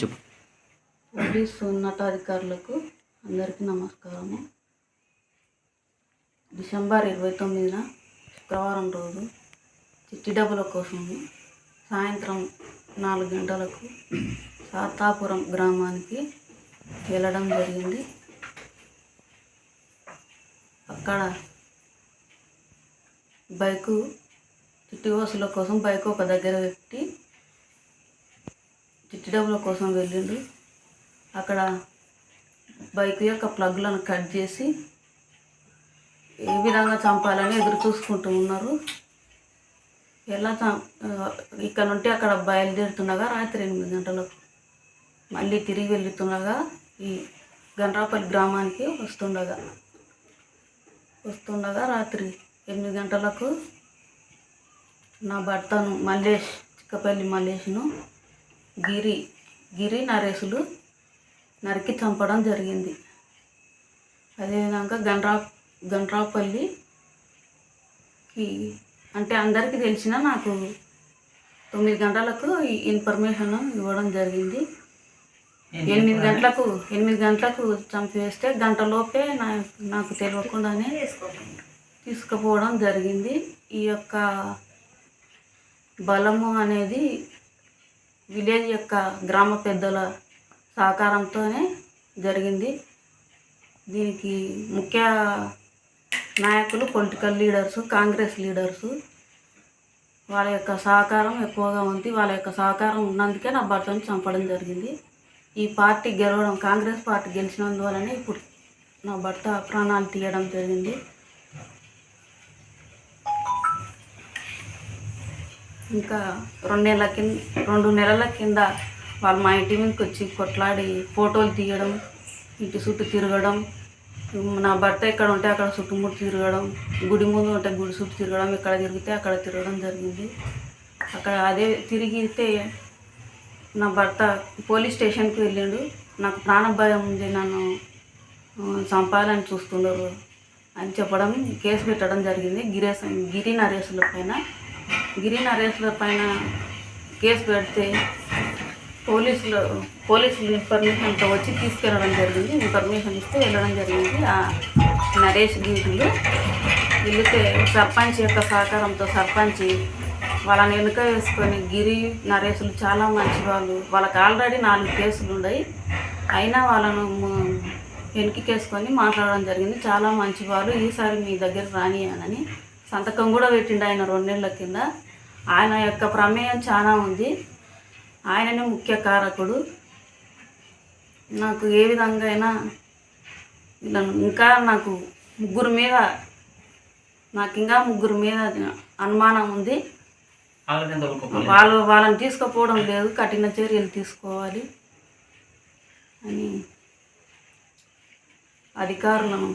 చెప్పు. పోలీసు ఉన్నతాధికారులకు అందరికీ నమస్కారము. డిసెంబర్ ఇరవై తొమ్మిదిన శుక్రవారం రోజు చిట్టి డబ్బుల కోసం సాయంత్రం నాలుగు గంటలకు సాతాపురం గ్రామానికి వెళ్ళడం జరిగింది. అక్కడ బైకు చిట్టి వసూల కోసం బైక్ ఒక దగ్గర పెట్టి చిట్టి డబ్బుల కోసం వెళ్ళిండు అక్కడ బైక్ యొక్క ప్లగ్లను కట్ చేసి ఏ విధంగా చంపాలని ఎదురు చూసుకుంటూ ఉన్నారు. ఎలా చం ఇక్కడ నుండి అక్కడ బయలుదేరుతుండగా రాత్రి ఎనిమిది గంటలకు మళ్ళీ తిరిగి వెళ్తుండగా ఈ గండ్రాపల్లి గ్రామానికి వస్తుండగా వస్తుండగా రాత్రి ఎనిమిది గంటలకు నా భర్తను మల్లేష్ చిక్కపల్లి మల్లేష్ను గిరి గిరి నరేసులు నరికి చంపడం జరిగింది. అదేవిధంగా గండ్రా గండ్రాపల్లికి అంటే అందరికీ తెలిసిన నాకు తొమ్మిది గంటలకు ఈ ఇన్ఫర్మేషన్ ఇవ్వడం జరిగింది. ఎనిమిది గంటలకు ఎనిమిది గంటలకు చంపేస్తే గంటలోపే నా నాకు తెలియకుండానే తీసుకుపోవడం జరిగింది. ఈ యొక్క బలము అనేది విలేజ్ యొక్క గ్రామ పెద్దల సహకారంతోనే జరిగింది. దీనికి ముఖ్య నాయకులు పొలిటికల్ లీడర్స్ కాంగ్రెస్ లీడర్స్ వాళ్ళ యొక్క సహకారం ఎక్కువగా ఉంది. వాళ్ళ యొక్క సహకారం ఉన్నందుకే నా భర్తను చంపడం జరిగింది. ఈ పార్టీ గెలవడం కాంగ్రెస్ పార్టీ గెలిచినందువలనే ఇప్పుడు నా భర్త ప్రాణాలు తీయడం జరిగింది. ఇంకా రెండు నెలల కింద రెండు నెలల కింద వాళ్ళు మా ఇంటి మీదకి వచ్చి కొట్లాడి ఫోటోలు తీయడం ఇంటి చుట్టూ తిరగడం నా భర్త ఎక్కడ ఉంటే అక్కడ చుట్టుముట్టు తిరగడం గుడి ముందు ఉంటే గుడి చుట్టూ తిరగడం ఎక్కడ తిరిగితే అక్కడ తిరగడం జరిగింది. అక్కడ అదే తిరిగితే నా భర్త పోలీస్ స్టేషన్కి వెళ్ళాడు. నాకు ప్రాణ భయం ఉంది నన్ను చంపాలని చూస్తున్నారు అని చెప్పడం కేసు పెట్టడం జరిగింది. గిరేశ గిరి నరేసుల పైన. గిరి నరేష్ల పైన కేసు పెడితే పోలీసులు పోలీసులు ఇన్ఫర్మేషన్తో వచ్చి తీసుకెళ్ళడం జరిగింది. ఇన్ఫర్మేషన్ ఇస్తే వెళ్ళడం జరిగింది. ఆ నరేష్ గిరిలు వెళితే సర్పంచ్ యొక్క సహకారంతో సర్పంచ్ వాళ్ళని వెనుక వేసుకొని గిరి నరేష్లు చాలా మంచి వాళ్ళు వాళ్ళకి ఆల్రెడీ నాలుగు కేసులు ఉన్నాయి. అయినా వాళ్ళను వెనుకకేసుకొని మాట్లాడడం జరిగింది. చాలా మంచి వాళ్ళు ఈసారి మీ దగ్గర రానియానని సంతకం కూడా పెట్టిండు ఆయన రెండేళ్ళ కింద. ఆయన యొక్క ప్రమేయం చాలా ఉంది. ఆయననే ముఖ్య కారకుడు. నాకు ఏ విధంగా అయినా ఇంకా నాకు ముగ్గురు మీద నాకు ఇంకా ముగ్గురు మీద అనుమానం ఉంది. వాళ్ళు వాళ్ళని తీసుకుపోవడం లేదు. కఠిన చర్యలు తీసుకోవాలి అని అధికారులను